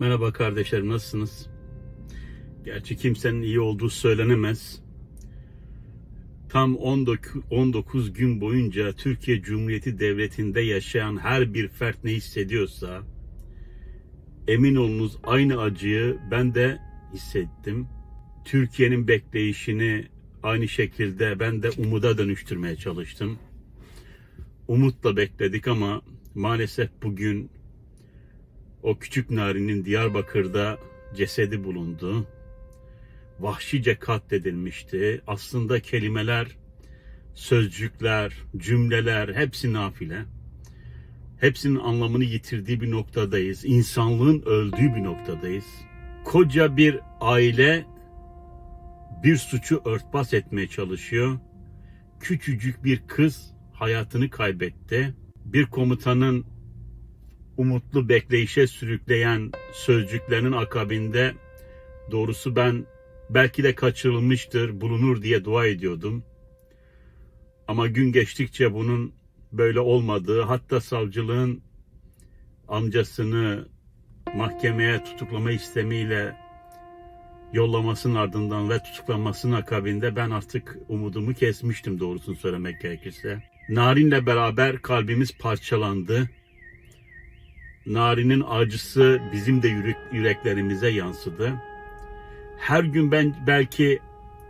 Merhaba kardeşlerim nasılsınız? Gerçi kimsenin iyi olduğu söylenemez. Tam 19, 19 gün boyunca Türkiye Cumhuriyeti Devleti'nde yaşayan her bir fert ne hissediyorsa emin olunuz aynı acıyı ben de hissettim. Türkiye'nin bekleyişini aynı şekilde ben de umuda dönüştürmeye çalıştım. Umutla bekledik ama maalesef bugün o küçük narinin Diyarbakır'da cesedi bulundu. Vahşice katledilmişti. Aslında kelimeler, sözcükler, cümleler hepsi nafile. Hepsinin anlamını yitirdiği bir noktadayız. İnsanlığın öldüğü bir noktadayız. Koca bir aile bir suçu örtbas etmeye çalışıyor. Küçücük bir kız hayatını kaybetti. Bir komutanın umutlu bekleyişe sürükleyen sözcüklerinin akabinde doğrusu ben belki de kaçırılmıştır, bulunur diye dua ediyordum. Ama gün geçtikçe bunun böyle olmadığı, hatta savcılığın amcasını mahkemeye tutuklama istemiyle yollamasının ardından ve tutuklanmasının akabinde ben artık umudumu kesmiştim doğrusunu söylemek gerekirse. Narin'le beraber kalbimiz parçalandı. Narinin acısı bizim de yürek, yüreklerimize yansıdı. Her gün ben belki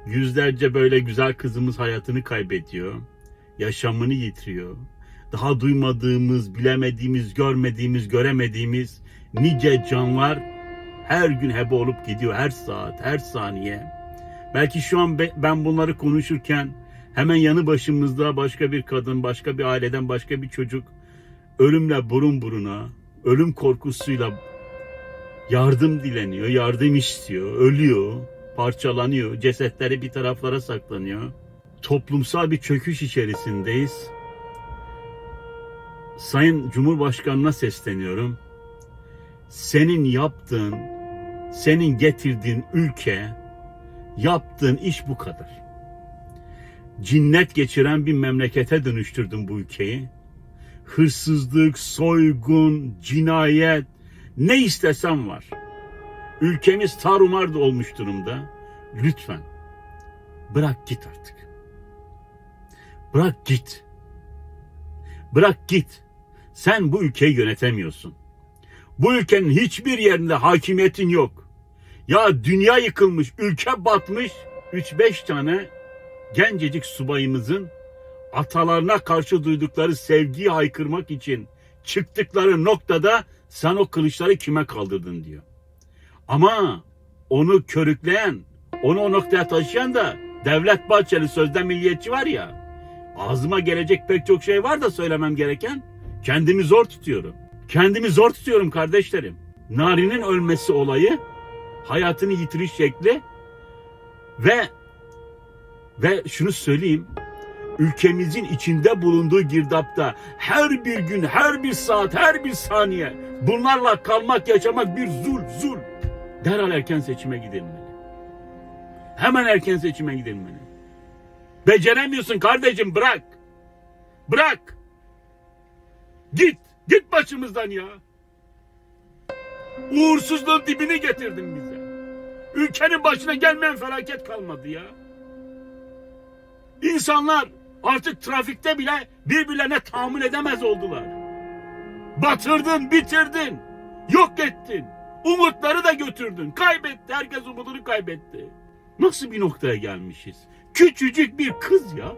yüzlerce böyle güzel kızımız hayatını kaybediyor. Yaşamını yitiriyor. Daha duymadığımız, bilemediğimiz, görmediğimiz, göremediğimiz nice canlar her gün hebe olup gidiyor. Her saat, her saniye. Belki şu an be- ben bunları konuşurken hemen yanı başımızda başka bir kadın, başka bir aileden başka bir çocuk ölümle burun buruna, ölüm korkusuyla yardım dileniyor, yardım istiyor, ölüyor, parçalanıyor, cesetleri bir taraflara saklanıyor. Toplumsal bir çöküş içerisindeyiz. Sayın Cumhurbaşkanına sesleniyorum. Senin yaptığın, senin getirdiğin ülke, yaptığın iş bu kadar. Cinnet geçiren bir memlekete dönüştürdün bu ülkeyi hırsızlık, soygun, cinayet ne istesem var. Ülkemiz tarumar da olmuş durumda. Lütfen bırak git artık. Bırak git. Bırak git. Sen bu ülkeyi yönetemiyorsun. Bu ülkenin hiçbir yerinde hakimiyetin yok. Ya dünya yıkılmış, ülke batmış. 3-5 tane gencecik subayımızın atalarına karşı duydukları sevgiyi haykırmak için çıktıkları noktada sen o kılıçları kime kaldırdın diyor. Ama onu körükleyen, onu o noktaya taşıyan da Devlet Bahçeli sözde milliyetçi var ya. Ağzıma gelecek pek çok şey var da söylemem gereken. Kendimi zor tutuyorum. Kendimi zor tutuyorum kardeşlerim. Nari'nin ölmesi olayı, hayatını yitiriş şekli ve ve şunu söyleyeyim ülkemizin içinde bulunduğu girdapta her bir gün, her bir saat, her bir saniye bunlarla kalmak, yaşamak bir zul, zul. Derhal erken seçime gidilmeli. Hemen erken seçime gidilmeli. Beceremiyorsun kardeşim bırak. Bırak. Git. Git başımızdan ya. Uğursuzluğun dibini getirdin bize. Ülkenin başına gelmeyen felaket kalmadı ya. İnsanlar artık trafikte bile birbirlerine tahammül edemez oldular. Batırdın, bitirdin, yok ettin. Umutları da götürdün. Kaybetti, herkes umudunu kaybetti. Nasıl bir noktaya gelmişiz? Küçücük bir kız ya.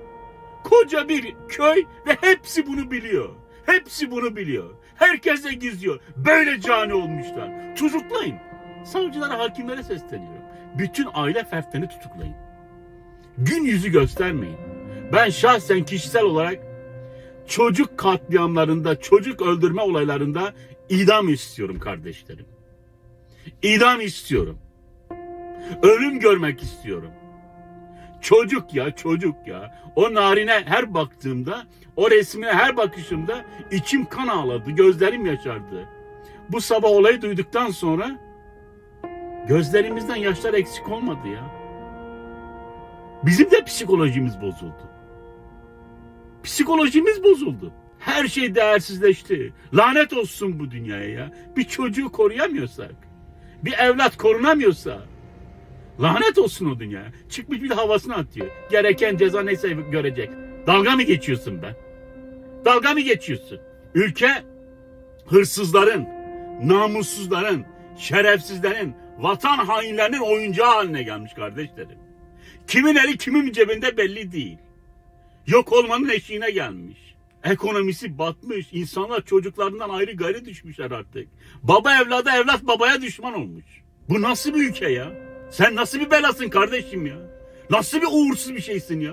Koca bir köy ve hepsi bunu biliyor. Hepsi bunu biliyor. Herkese gizliyor. Böyle cani olmuşlar. Tutuklayın. Savcılara, hakimlere sesleniyorum. Bütün aile fertlerini tutuklayın gün yüzü göstermeyin. Ben şahsen kişisel olarak çocuk katliamlarında, çocuk öldürme olaylarında idam istiyorum kardeşlerim. İdam istiyorum. Ölüm görmek istiyorum. Çocuk ya çocuk ya. O narine her baktığımda, o resmine her bakışımda içim kan ağladı, gözlerim yaşardı. Bu sabah olayı duyduktan sonra gözlerimizden yaşlar eksik olmadı ya. Bizim de psikolojimiz bozuldu. Psikolojimiz bozuldu. Her şey değersizleşti. Lanet olsun bu dünyaya ya. Bir çocuğu koruyamıyorsak, bir evlat korunamıyorsa lanet olsun o dünya. Çıkmış bir havasını atıyor. Gereken ceza neyse görecek. Dalga mı geçiyorsun ben? Dalga mı geçiyorsun? Ülke hırsızların, namussuzların, şerefsizlerin, vatan hainlerinin oyuncağı haline gelmiş kardeşlerim. Kimin eli kimin cebinde belli değil. Yok olmanın eşiğine gelmiş. Ekonomisi batmış. İnsanlar çocuklarından ayrı gayrı düşmüşler artık. Baba evlada evlat babaya düşman olmuş. Bu nasıl bir ülke ya? Sen nasıl bir belasın kardeşim ya? Nasıl bir uğursuz bir şeysin ya?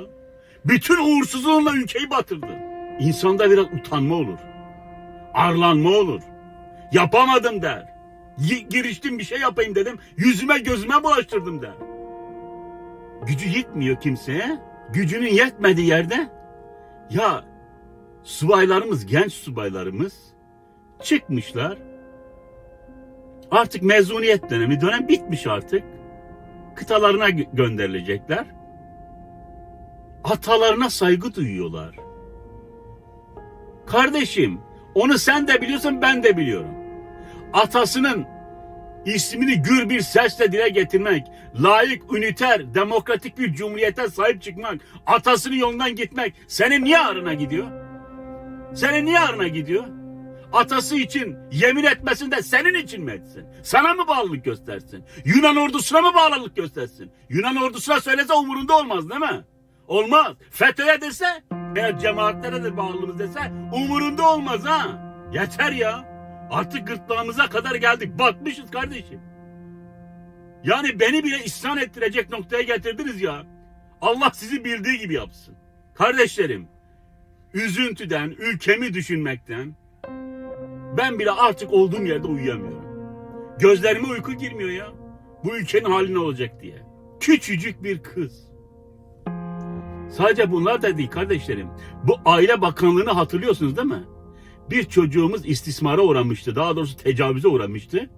Bütün uğursuzluğunla ülkeyi batırdın. İnsanda biraz utanma olur. Arlanma olur. Yapamadım der. Giriştim bir şey yapayım dedim. Yüzüme gözüme bulaştırdım der. Gücü yetmiyor kimseye. Gücünün yetmediği yerde ya subaylarımız, genç subaylarımız çıkmışlar. Artık mezuniyet dönemi, dönem bitmiş artık. Kıtalarına gö- gönderilecekler. Atalarına saygı duyuyorlar. Kardeşim, onu sen de biliyorsun, ben de biliyorum. Atasının ismini gür bir sesle dile getirmek, layık, üniter, demokratik bir cumhuriyete sahip çıkmak, atasının yolundan gitmek senin niye ağrına gidiyor? Senin niye ağrına gidiyor? Atası için yemin etmesin de senin için mi etsin? Sana mı bağlılık göstersin? Yunan ordusuna mı bağlılık göstersin? Yunan ordusuna söylese umurunda olmaz değil mi? Olmaz. FETÖ'ye dese veya cemaatlere de bağlılığımız dese umurunda olmaz ha. Yeter ya. Artık gırtlağımıza kadar geldik. Batmışız kardeşim. Yani beni bile isyan ettirecek noktaya getirdiniz ya. Allah sizi bildiği gibi yapsın. Kardeşlerim, üzüntüden, ülkemi düşünmekten ben bile artık olduğum yerde uyuyamıyorum. Gözlerime uyku girmiyor ya. Bu ülkenin hali ne olacak diye. Küçücük bir kız. Sadece bunlar da değil kardeşlerim. Bu aile bakanlığını hatırlıyorsunuz değil mi? Bir çocuğumuz istismara uğramıştı. Daha doğrusu tecavüze uğramıştı.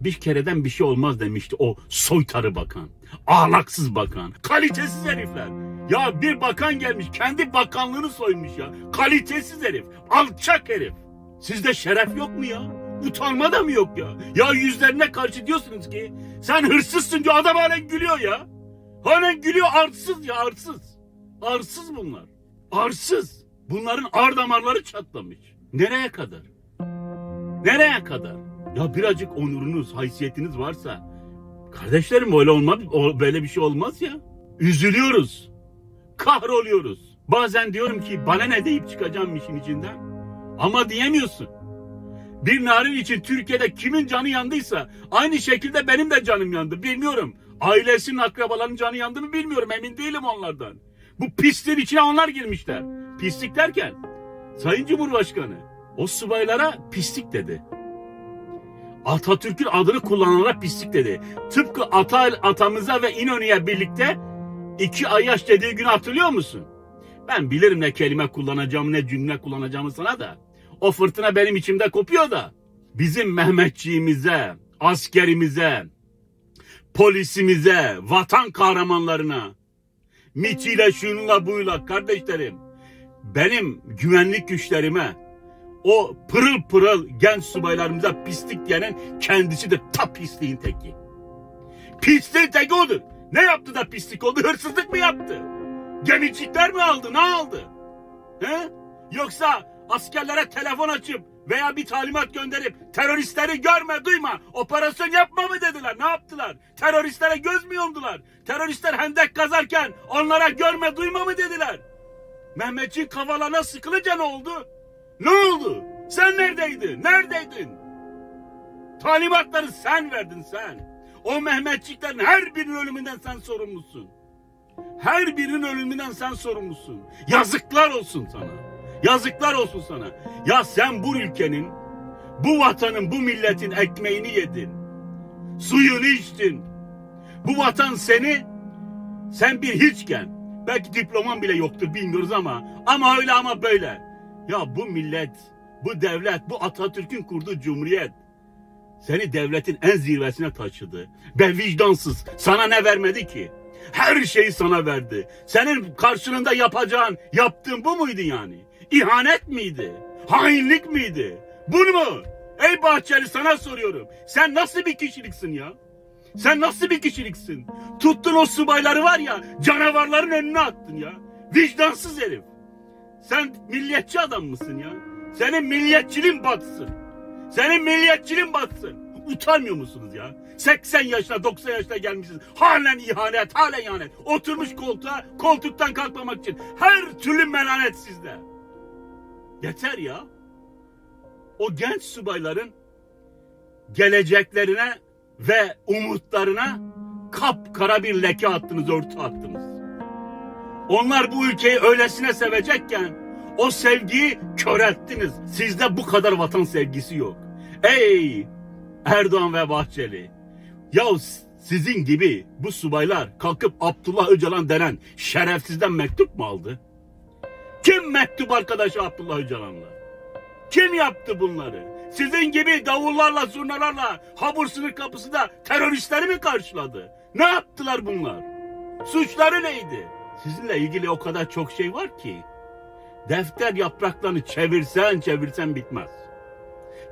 Bir kereden bir şey olmaz demişti o soytarı bakan. Ahlaksız bakan. Kalitesiz herifler. Ya bir bakan gelmiş kendi bakanlığını soymuş ya. Kalitesiz herif. Alçak herif. Sizde şeref yok mu ya? Utanma da mı yok ya? Ya yüzlerine karşı diyorsunuz ki sen hırsızsın diyor adam halen gülüyor ya. Halen gülüyor arsız ya arsız. Arsız bunlar. Arsız. Bunların ar damarları çatlamış. Nereye kadar? Nereye kadar? Ya birazcık onurunuz, haysiyetiniz varsa kardeşlerim öyle olmaz, böyle bir şey olmaz ya. Üzülüyoruz. Kahroluyoruz. Bazen diyorum ki bana ne deyip çıkacağım işin içinden. Ama diyemiyorsun. Bir narin için Türkiye'de kimin canı yandıysa aynı şekilde benim de canım yandı. Bilmiyorum. Ailesinin akrabalarının canı yandı mı bilmiyorum. Emin değilim onlardan. Bu pisliğin içine onlar girmişler. Pislik derken Sayın Cumhurbaşkanı o subaylara pislik dedi. Atatürk'ün adını kullananlara pislik dedi. Tıpkı ata, atamıza ve İnönü'ye birlikte iki ayyaş dediği günü hatırlıyor musun? Ben bilirim ne kelime kullanacağımı ne cümle kullanacağımı sana da. O fırtına benim içimde kopuyor da. Bizim Mehmetçiğimize, askerimize, polisimize, vatan kahramanlarına, MİT'iyle şununla buyla kardeşlerim, benim güvenlik güçlerime, o pırıl pırıl genç subaylarımıza pislik diyenin kendisi de ta pisliğin teki. Pisliğin teki odur. Ne yaptı da pislik oldu? Hırsızlık mı yaptı? Gemicikler mi aldı? Ne aldı? He? Yoksa askerlere telefon açıp veya bir talimat gönderip teröristleri görme duyma operasyon yapma mı dediler? Ne yaptılar? Teröristlere göz mü yumdular? Teröristler hendek kazarken onlara görme duyma mı dediler? Mehmetçiğin kafalarına sıkılınca ne oldu? Ne oldu? Sen neredeydin? Neredeydin? Talimatları sen verdin sen. O Mehmetçiklerin her birinin ölümünden sen sorumlusun. Her birinin ölümünden sen sorumlusun. Yazıklar olsun sana. Yazıklar olsun sana. Ya sen bu ülkenin, bu vatanın, bu milletin ekmeğini yedin. Suyunu içtin. Bu vatan seni, sen bir hiçken, belki diploman bile yoktur bilmiyoruz ama, ama öyle ama böyle. Ya bu millet, bu devlet, bu Atatürk'ün kurduğu cumhuriyet, seni devletin en zirvesine taşıdı. Ve vicdansız sana ne vermedi ki? Her şeyi sana verdi. Senin karşılığında yapacağın, yaptığın bu muydu yani? İhanet miydi? Hainlik miydi? Bu mu? Ey Bahçeli sana soruyorum. Sen nasıl bir kişiliksin ya? Sen nasıl bir kişiliksin? Tuttun o subayları var ya canavarların önüne attın ya. Vicdansız herif. Sen milliyetçi adam mısın ya? Senin milliyetçiliğin batsın. Senin milliyetçiliğin batsın. Utanmıyor musunuz ya? 80 yaşına 90 yaşına gelmişsiniz. Halen ihanet, halen ihanet. Oturmuş koltuğa, koltuktan kalkmamak için. Her türlü melanet sizde. Yeter ya. O genç subayların geleceklerine ve umutlarına kapkara bir leke attınız, örtü attınız. Onlar bu ülkeyi öylesine sevecekken o sevgiyi körelttiniz. Sizde bu kadar vatan sevgisi yok. Ey Erdoğan ve Bahçeli. Ya sizin gibi bu subaylar kalkıp Abdullah Öcalan denen şerefsizden mektup mu aldı? Kim mektup arkadaşı Abdullah Öcalan'la? Kim yaptı bunları? Sizin gibi davullarla, zurnalarla Habur sınır kapısında teröristleri mi karşıladı? Ne yaptılar bunlar? Suçları neydi? Sizinle ilgili o kadar çok şey var ki. Defter yapraklarını çevirsen çevirsen bitmez.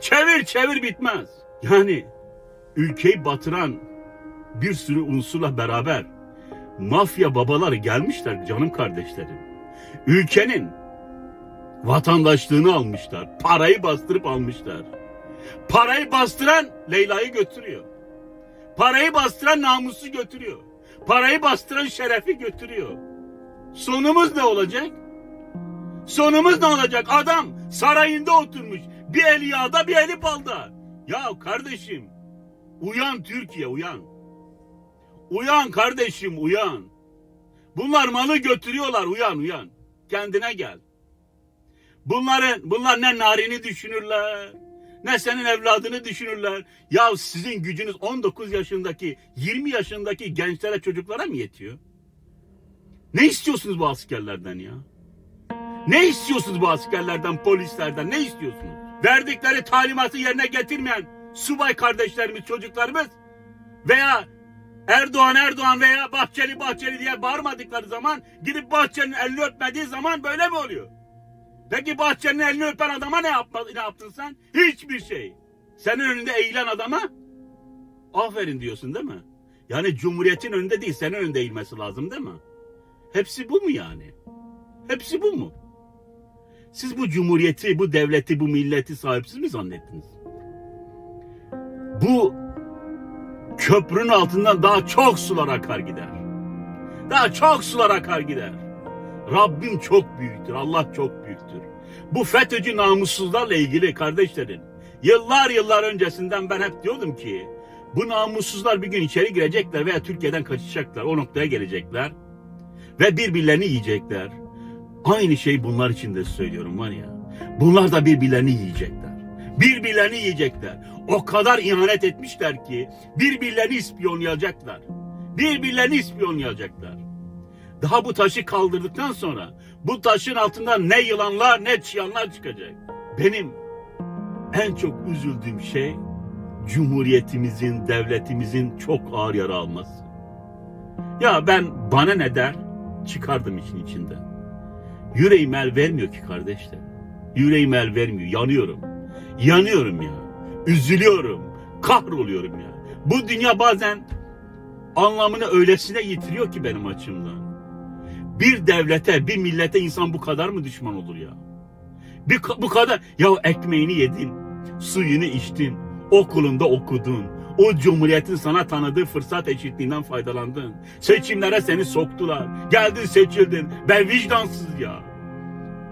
Çevir çevir bitmez. Yani ülkeyi batıran bir sürü unsurla beraber mafya babaları gelmişler canım kardeşlerim. Ülkenin vatandaşlığını almışlar. Parayı bastırıp almışlar. Parayı bastıran Leyla'yı götürüyor. Parayı bastıran namusu götürüyor. Parayı bastıran şerefi götürüyor. Sonumuz ne olacak? Sonumuz ne olacak? Adam sarayında oturmuş. Bir eli yağda bir eli balda. Ya kardeşim uyan Türkiye uyan. Uyan kardeşim uyan. Bunlar malı götürüyorlar uyan uyan. Kendine gel. Bunların bunlar ne narini düşünürler. Ne senin evladını düşünürler. Ya sizin gücünüz 19 yaşındaki, 20 yaşındaki gençlere, çocuklara mı yetiyor? Ne istiyorsunuz bu askerlerden ya? Ne istiyorsunuz bu askerlerden, polislerden? Ne istiyorsunuz? Verdikleri talimatı yerine getirmeyen subay kardeşlerimiz, çocuklarımız veya Erdoğan Erdoğan veya Bahçeli Bahçeli diye bağırmadıkları zaman gidip Bahçeli'nin elini öpmediği zaman böyle mi oluyor? Peki Bahçeli'nin elini öpen adama ne, yapma, ne yaptın sen? Hiçbir şey. Senin önünde eğilen adama aferin diyorsun değil mi? Yani Cumhuriyet'in önünde değil senin önünde eğilmesi lazım değil mi? Hepsi bu mu yani? Hepsi bu mu? Siz bu cumhuriyeti, bu devleti, bu milleti sahipsiz mi zannettiniz? Bu köprünün altından daha çok sular akar gider. Daha çok sular akar gider. Rabbim çok büyüktür, Allah çok büyüktür. Bu FETÖ'cü namussuzlarla ilgili kardeşlerim, yıllar yıllar öncesinden ben hep diyordum ki, bu namussuzlar bir gün içeri girecekler veya Türkiye'den kaçacaklar, o noktaya gelecekler ve birbirlerini yiyecekler. Aynı şey bunlar için de söylüyorum var ya. Bunlar da birbirlerini yiyecekler. Birbirlerini yiyecekler. O kadar ihanet etmişler ki birbirlerini ispiyonlayacaklar. Birbirlerini ispiyonlayacaklar. Daha bu taşı kaldırdıktan sonra bu taşın altından ne yılanlar ne çıyanlar çıkacak. Benim en çok üzüldüğüm şey Cumhuriyetimizin, devletimizin çok ağır yara alması. Ya ben bana ne der çıkardım işin içinde. Yüreğim el vermiyor ki kardeşler. Yüreğim el vermiyor. Yanıyorum. Yanıyorum ya. Üzülüyorum. Kahroluyorum ya. Bu dünya bazen anlamını öylesine yitiriyor ki benim açımdan. Bir devlete, bir millete insan bu kadar mı düşman olur ya? Bir, bu kadar. Ya ekmeğini yedin, suyunu içtin, okulunda okudun, o cumhuriyetin sana tanıdığı fırsat eşitliğinden faydalandın. Seçimlere seni soktular. Geldin seçildin. Ben vicdansız ya.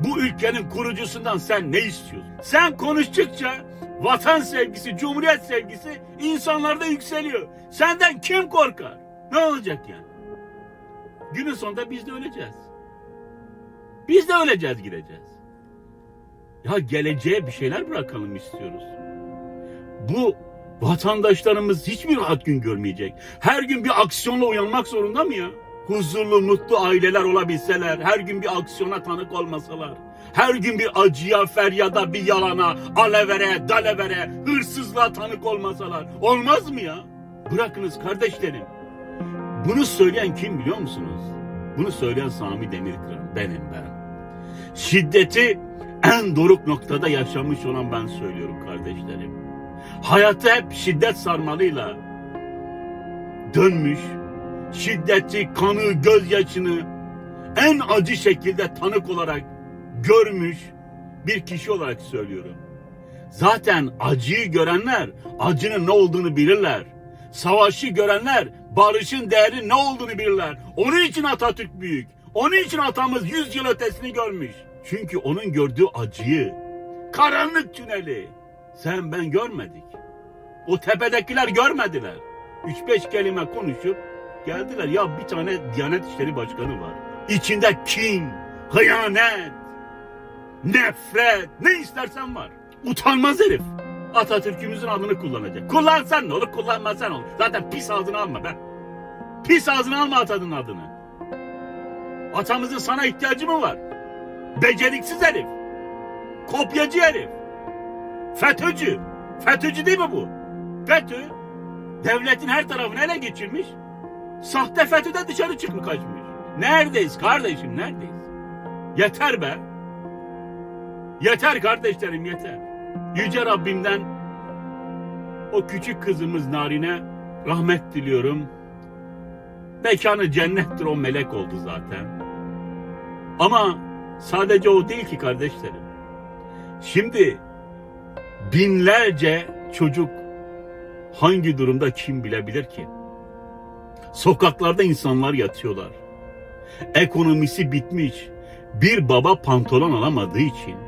Bu ülkenin kurucusundan sen ne istiyorsun? Sen konuştukça vatan sevgisi, cumhuriyet sevgisi insanlarda yükseliyor. Senden kim korkar? Ne olacak yani? Günün sonunda biz de öleceğiz. Biz de öleceğiz gideceğiz. Ya geleceğe bir şeyler bırakalım istiyoruz. Bu vatandaşlarımız hiçbir rahat gün görmeyecek. Her gün bir aksiyonla uyanmak zorunda mı ya? Huzurlu, mutlu aileler olabilseler, her gün bir aksiyona tanık olmasalar, her gün bir acıya, feryada, bir yalana, alevere, dalevere, hırsızlığa tanık olmasalar, olmaz mı ya? Bırakınız kardeşlerim. Bunu söyleyen kim biliyor musunuz? Bunu söyleyen Sami Demirkıran, benim ben. Şiddeti en doruk noktada yaşamış olan ben söylüyorum kardeşlerim. Hayatı hep şiddet sarmalıyla dönmüş. Şiddeti, kanı, gözyaşını en acı şekilde tanık olarak görmüş bir kişi olarak söylüyorum. Zaten acıyı görenler acının ne olduğunu bilirler. Savaşı görenler barışın değeri ne olduğunu bilirler. Onun için Atatürk büyük. Onun için atamız 100 yıl ötesini görmüş. Çünkü onun gördüğü acıyı, karanlık tüneli sen ben görmedik. O tepedekiler görmediler. 3-5 kelime konuşup geldiler. Ya bir tane Diyanet İşleri Başkanı var. İçinde kin, hıyanet, nefret, ne istersen var. Utanmaz herif. Atatürk'ümüzün adını kullanacak. Kullansan ne olur, kullanmasan ne olur. Zaten pis ağzını alma be. Pis ağzını alma Atatürk'ün adını. Atamızın sana ihtiyacı mı var? Beceriksiz herif. Kopyacı herif. FETÖ'cü. FETÖ'cü değil mi bu? FETÖ devletin her tarafını ele geçirmiş. Sahte FETÖ'den dışarı çıkmış kaçmış. Neredeyiz kardeşim neredeyiz? Yeter be. Yeter kardeşlerim yeter. Yüce Rabbimden o küçük kızımız Narine rahmet diliyorum. Mekanı cennettir o melek oldu zaten. Ama sadece o değil ki kardeşlerim. Şimdi binlerce çocuk hangi durumda kim bilebilir ki? Sokaklarda insanlar yatıyorlar. Ekonomisi bitmiş. Bir baba pantolon alamadığı için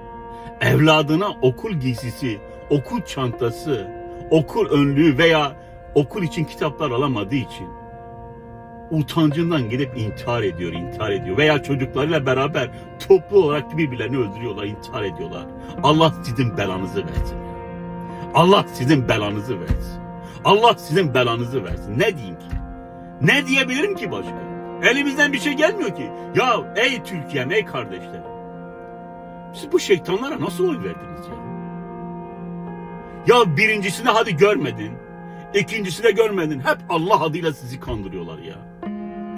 evladına okul giysisi, okul çantası, okul önlüğü veya okul için kitaplar alamadığı için utancından gidip intihar ediyor, intihar ediyor. Veya çocuklarıyla beraber toplu olarak birbirlerini öldürüyorlar, intihar ediyorlar. Allah sizin belanızı versin. Allah sizin belanızı versin. Allah sizin belanızı versin. Ne diyeyim ki? Ne diyebilirim ki başka? Elimizden bir şey gelmiyor ki. Ya ey Türkiye'm, ey kardeşlerim. Siz bu şeytanlara nasıl oy verdiniz ya? Ya birincisini hadi görmedin. İkincisine görmedin. Hep Allah adıyla sizi kandırıyorlar ya.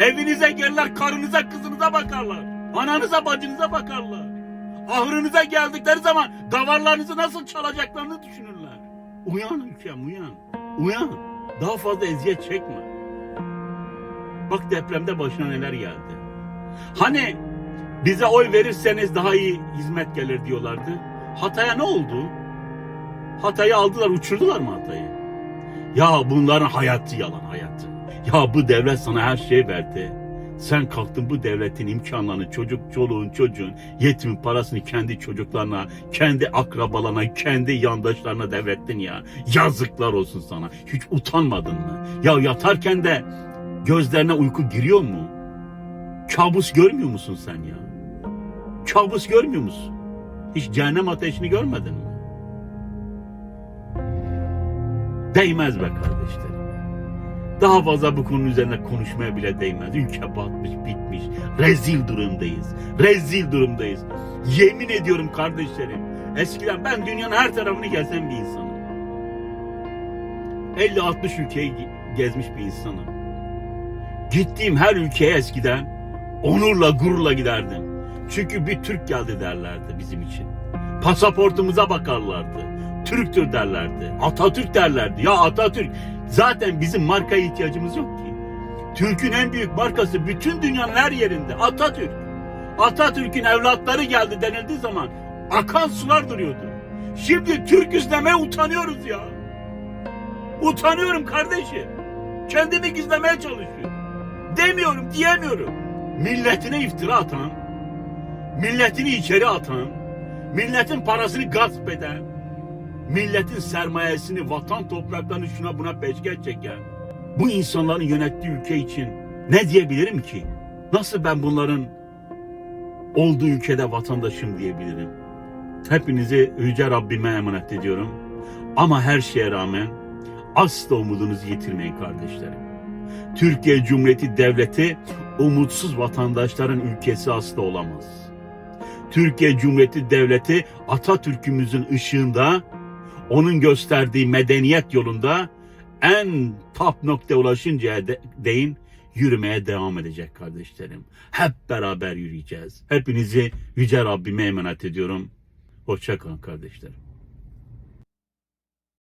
Evinize gelirler, karınıza, kızınıza bakarlar. Ananıza, bacınıza bakarlar. Ahırınıza geldikleri zaman davarlarınızı nasıl çalacaklarını düşünürler. Uyan ülkem, uyan. Uyan. Daha fazla eziyet çekme. Bak depremde başına neler geldi. Hani bize oy verirseniz daha iyi hizmet gelir diyorlardı. Hatay'a ne oldu? Hatay'ı aldılar, uçurdular mı Hatay'ı? Ya bunların hayatı yalan hayatı. Ya bu devlet sana her şey verdi. Sen kalktın bu devletin imkanlarını çocuk, çoluğun, çocuğun, yetimin parasını kendi çocuklarına, kendi akrabalarına, kendi yandaşlarına devrettin ya. Yazıklar olsun sana. Hiç utanmadın mı? Ya yatarken de gözlerine uyku giriyor mu? Kabus görmüyor musun sen ya? Kabus görmüyor musun? Hiç cehennem ateşini görmedin mi? Değmez be kardeşlerim. Daha fazla bu konunun üzerine konuşmaya bile değmez. Ülke batmış, bitmiş. Rezil durumdayız. Rezil durumdayız. Yemin ediyorum kardeşlerim. Eskiden ben dünyanın her tarafını gezen bir insanım. 50-60 ülkeyi ge- gezmiş bir insanım. Gittiğim her ülkeye eskiden onurla, gururla giderdim. Çünkü bir Türk geldi derlerdi bizim için. Pasaportumuza bakarlardı. Türktür derlerdi. Atatürk derlerdi. Ya Atatürk zaten bizim markaya ihtiyacımız yok ki. Türk'ün en büyük markası bütün dünyanın her yerinde. Atatürk. Atatürk'ün evlatları geldi denildiği zaman akan sular duruyordu. Şimdi Türk'üz demeye utanıyoruz ya. Utanıyorum kardeşim. Kendimi gizlemeye çalışıyorum. Demiyorum, diyemiyorum. Milletine iftira atan, milletini içeri atan, milletin parasını gasp eden, milletin sermayesini, vatan topraklarını şuna buna peşkeş çeken, bu insanların yönettiği ülke için ne diyebilirim ki? Nasıl ben bunların olduğu ülkede vatandaşım diyebilirim? Hepinizi Yüce Rabbime emanet ediyorum. Ama her şeye rağmen asla umudunuzu yitirmeyin kardeşlerim. Türkiye Cumhuriyeti Devleti umutsuz vatandaşların ülkesi asla olamaz. Türkiye Cumhuriyeti Devleti Atatürk'ümüzün ışığında onun gösterdiği medeniyet yolunda en top noktaya ulaşıncaya de- değin yürümeye devam edecek kardeşlerim. Hep beraber yürüyeceğiz. Hepinizi Yüce Rabbime emanet ediyorum. Hoşça kalın kardeşlerim.